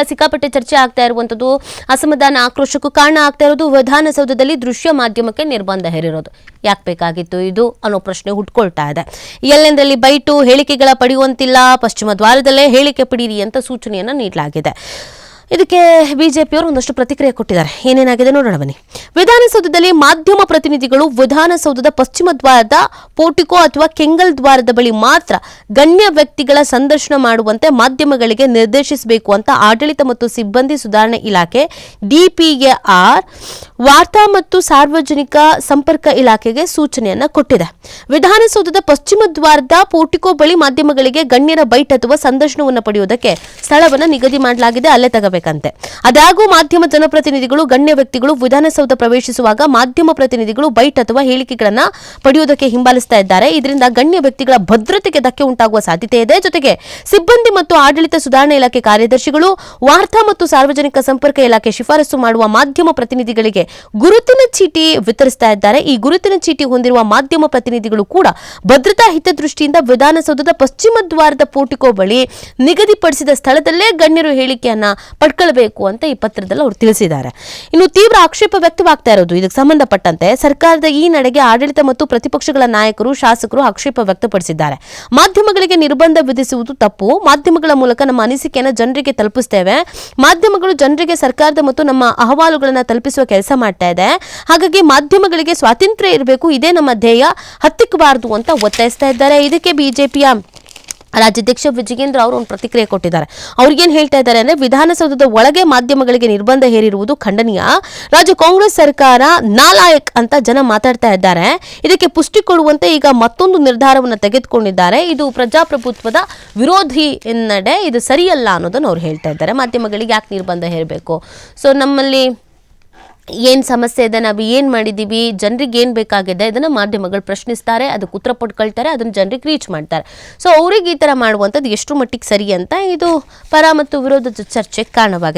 ಸಿಕ್ಕಾಪಟ್ಟೆ ಚರ್ಚೆ ಆಗ್ತಾ ಇರುವಂತದ್ದು, ಅಸಮಾಧಾನ ಆಕ್ರೋಶಕ್ಕೂ ಕಾರಣ ಆಗ್ತಾ ಇರೋದು, ವಿಧಾನಸೌಧದಲ್ಲಿ ದೃಶ್ಯ ಮಾಧ್ಯಮಕ್ಕೆ ನಿರ್ಬಂಧ ಹೇರಿರೋದು. ಯಾಕೆ ಬೇಕಾಗಿತ್ತು ಇದು ಅನ್ನೋ ಪ್ರಶ್ನೆ ಹುಟ್ಕೊಳ್ತಾ ಇದೆ. ಎಲ್ಲೆಂದರಲ್ಲಿ ಬೈಟು, ಹೇಳಿಕೆಗಳ ಪಡೆಯುವಂತಿಲ್ಲ, ಪಶ್ಚಿಮ ದ್ವಾರದಲ್ಲೇ ಹೇಳಿಕೆ ಪಡೀರಿ ಅಂತ ಸೂಚನೆಯನ್ನು ನೀಡಲಾಗಿದೆ. ಇದಕ್ಕೆ ಬಿಜೆಪಿಯವರು ಒಂದಷ್ಟು ಪ್ರತಿಕ್ರಿಯೆ ಕೊಟ್ಟಿದ್ದಾರೆ. ಏನೇನಾಗಿದೆ ನೋಡೋಣ ಬನ್ನಿ. ವಿಧಾನಸೌಧದಲ್ಲಿ ಮಾಧ್ಯಮ ಪ್ರತಿನಿಧಿಗಳು ವಿಧಾನಸೌಧದ ಪಶ್ಚಿಮ ದ್ವಾರದ ಪೋಟಿಕೋ ಅಥವಾ ಕೆಂಗಲ್ ದ್ವಾರದ ಬಳಿ ಮಾತ್ರ ಗಣ್ಯ ವ್ಯಕ್ತಿಗಳ ಸಂದರ್ಶನ ಮಾಡುವಂತೆ ಮಾಧ್ಯಮಗಳಿಗೆ ನಿರ್ದೇಶಿಸಬೇಕು ಅಂತ ಆಡಳಿತ ಮತ್ತು ಸಿಬ್ಬಂದಿ ಸುಧಾರಣೆ ಇಲಾಖೆ, ಡಿಪಿಎಆರ್, ವಾರ್ತಾ ಮತ್ತು ಸಾರ್ವಜನಿಕ ಸಂಪರ್ಕ ಇಲಾಖೆಗೆ ಸೂಚನೆಯನ್ನು ಕೊಟ್ಟಿದೆ. ವಿಧಾನಸೌಧದ ಪಶ್ಚಿಮ ದ್ವಾರದ ಪೋಟಿಕೋ ಬಳಿ ಮಾಧ್ಯಮಗಳಿಗೆ ಗಣ್ಯರ ಬೈಟ್ ಅಥವಾ ಸಂದರ್ಶನವನ್ನು ಪಡೆಯುವುದಕ್ಕೆ ಸ್ಥಳವನ್ನು ನಿಗದಿ ಮಾಡಲಾಗಿದೆ. ಅಲ್ಲೇ ತಗಬೇಕಂತೆ ಅದಾಗೂ ಮಾಧ್ಯಮ ಜನಪ್ರತಿನಿಧಿಗಳು, ಗಣ್ಯ ವ್ಯಕ್ತಿಗಳು ವಿಧಾನಸೌಧ ಪ್ರವೇಶಿಸುವಾಗ ಮಾಧ್ಯಮ ಪ್ರತಿನಿಧಿಗಳು ಬೈಟ್ ಅಥವಾ ಹೇಳಿಕೆಗಳನ್ನ ಪಡೆಯುವುದಕ್ಕೆ ಹಿಂಬಾಲಿಸ್ತಾ ಇದ್ದಾರೆ. ಇದರಿಂದ ಗಣ್ಯ ವ್ಯಕ್ತಿಗಳ ಭದ್ರತೆಗೆ ಧಕ್ಕೆ ಉಂಟಾಗುವ ಸಾಧ್ಯತೆ ಇದೆ. ಜೊತೆಗೆ ಸಿಬ್ಬಂದಿ ಮತ್ತು ಆಡಳಿತ ಸುಧಾರಣಾ ಇಲಾಖೆ ಕಾರ್ಯದರ್ಶಿಗಳು, ವಾರ್ತಾ ಮತ್ತು ಸಾರ್ವಜನಿಕ ಸಂಪರ್ಕ ಇಲಾಖೆ ಶಿಫಾರಸು ಮಾಡುವ ಮಾಧ್ಯಮ ಪ್ರತಿನಿಧಿಗಳಿಗೆ ಗುರುತಿನ ಚೀಟಿ ವಿತರಿಸ್ತಾ ಇದ್ದಾರೆ. ಈ ಗುರುತಿನ ಚೀಟಿ ಹೊಂದಿರುವ ಮಾಧ್ಯಮ ಪ್ರತಿನಿಧಿಗಳು ಕೂಡ ಭದ್ರತಾ ಹಿತದೃಷ್ಟಿಯಿಂದ ವಿಧಾನಸೌಧದ ಪಶ್ಚಿಮ ದ್ವಾರದ ಪೋಟಿಕೋ ಬಳಿ ನಿಗದಿಪಡಿಸಿದ ಸ್ಥಳದಲ್ಲೇ ಗಣ್ಯರು ಹೇಳಿಕೆಯನ್ನ ಪಡ್ಕೊಳ್ಬೇಕು ಅಂತ ಈ ಪತ್ರದಲ್ಲಿ ಅವರು ತಿಳಿಸಿದ್ದಾರೆ. ಇನ್ನು ತೀವ್ರ ಆಕ್ಷೇಪ ವ್ಯಕ್ತವಾಗ್ತಾ ಇರೋದು ಇದಕ್ಕೆ ಸಂಬಂಧಪಟ್ಟಂತೆ ಸರ್ಕಾರದ ಈ ನಡೆಗೆ ಆಡಳಿತ ಮತ್ತು ಪ್ರತಿಪಕ್ಷಗಳ ನಾಯಕರು, ಶಾಸಕರು ಆಕ್ಷೇಪ ವ್ಯಕ್ತಪಡಿಸಿದ್ದಾರೆ. ಮಾಧ್ಯಮಗಳಿಗೆ ನಿರ್ಬಂಧ ವಿಧಿಸುವುದು ತಪ್ಪು. ಮಾಧ್ಯಮಗಳ ಮೂಲಕ ನಮ್ಮ ಅನಿಸಿಕೆಯನ್ನು ಜನರಿಗೆ ತಲುಪಿಸ್ತೇವೆ. ಮಾಧ್ಯಮಗಳು ಜನರಿಗೆ ಸರ್ಕಾರದ ಮತ್ತು ನಮ್ಮ ಅಹವಾಲುಗಳನ್ನು ತಲುಪಿಸುವ ಕೆಲಸ ಮಾಡ್ತಾ ಇದೆ. ಹಾಗಾಗಿ ಮಾಧ್ಯಮಗಳಿಗೆ ಸ್ವಾತಂತ್ರ್ಯ ಇರಬೇಕು. ಇದೇ ನಮ್ಮ ಧ್ಯೇಯ. ಹತ್ತಿಕ್ಕಬಾರದು ಅಂತ ಒತ್ತಾಯಿಸ್ತಾ ಇದ್ದಾರೆ. ಇದಕ್ಕೆ ಬಿಜೆಪಿಯ ರಾಜ್ಯಾಧ್ಯಕ್ಷ ವಿಜಯೇಂದ್ರ ಅವರು ಒಂದು ಪ್ರತಿಕ್ರಿಯೆ ಕೊಟ್ಟಿದ್ದಾರೆ. ಅವ್ರಿಗೇನು ಹೇಳ್ತಾ ಇದ್ದಾರೆ ಅಂದರೆ ವಿಧಾನಸೌಧದ ಒಳಗೆ ಮಾಧ್ಯಮಗಳಿಗೆ ನಿರ್ಬಂಧ ಹೇರಿರುವುದು ಖಂಡನೀಯ. ರಾಜ್ಯ ಕಾಂಗ್ರೆಸ್ ಸರ್ಕಾರ ನಾಲಾಯಕ್ ಅಂತ ಜನ ಮಾತಾಡ್ತಾ ಇದ್ದಾರೆ. ಇದಕ್ಕೆ ಪುಷ್ಟಿ ಕೊಡುವಂತೆ ಈಗ ಮತ್ತೊಂದು ನಿರ್ಧಾರವನ್ನು ತೆಗೆದುಕೊಂಡಿದ್ದಾರೆ. ಇದು ಪ್ರಜಾಪ್ರಭುತ್ವದ ವಿರೋಧಿ ಎನ್ನಡೆ ಇದು ಸರಿಯಲ್ಲ ಅನ್ನೋದನ್ನು ಅವ್ರು ಹೇಳ್ತಾ ಇದ್ದಾರೆ. ಮಾಧ್ಯಮಗಳಿಗೆ ಯಾಕೆ ನಿರ್ಬಂಧ ಹೇರಬೇಕು? ಸೊ ನಮ್ಮಲ್ಲಿ ಏನು ಸಮಸ್ಯೆ ಇದೆ, ನಾವು ಏನು ಮಾಡಿದ್ದೀವಿ ಜನರಿಗೆ ಏನು ಬೇಕಾಗಿದೆ ಇದನ್ನು ಮಾಧ್ಯಮಗಳು ಪ್ರಶ್ನಿಸ್ತಾರೆ, ಅದಕ್ಕೆ ಉತ್ತರ ಪಡ್ಕೊಳ್ತಾರೆ, ಅದನ್ನು ಜನರಿಗೆ ರೀಚ್ ಮಾಡ್ತಾರೆ. ಸೊ ಅವ್ರಿಗೆ ಈ ಥರ ಮಾಡುವಂಥದ್ದು ಎಷ್ಟು ಮಟ್ಟಿಗೆ ಸರಿ ಅಂತ ಇದು ಪರ ಮತ್ತು ವಿರೋಧದ ಚರ್ಚೆಗೆ ಕಾರಣವಾಗಿದೆ.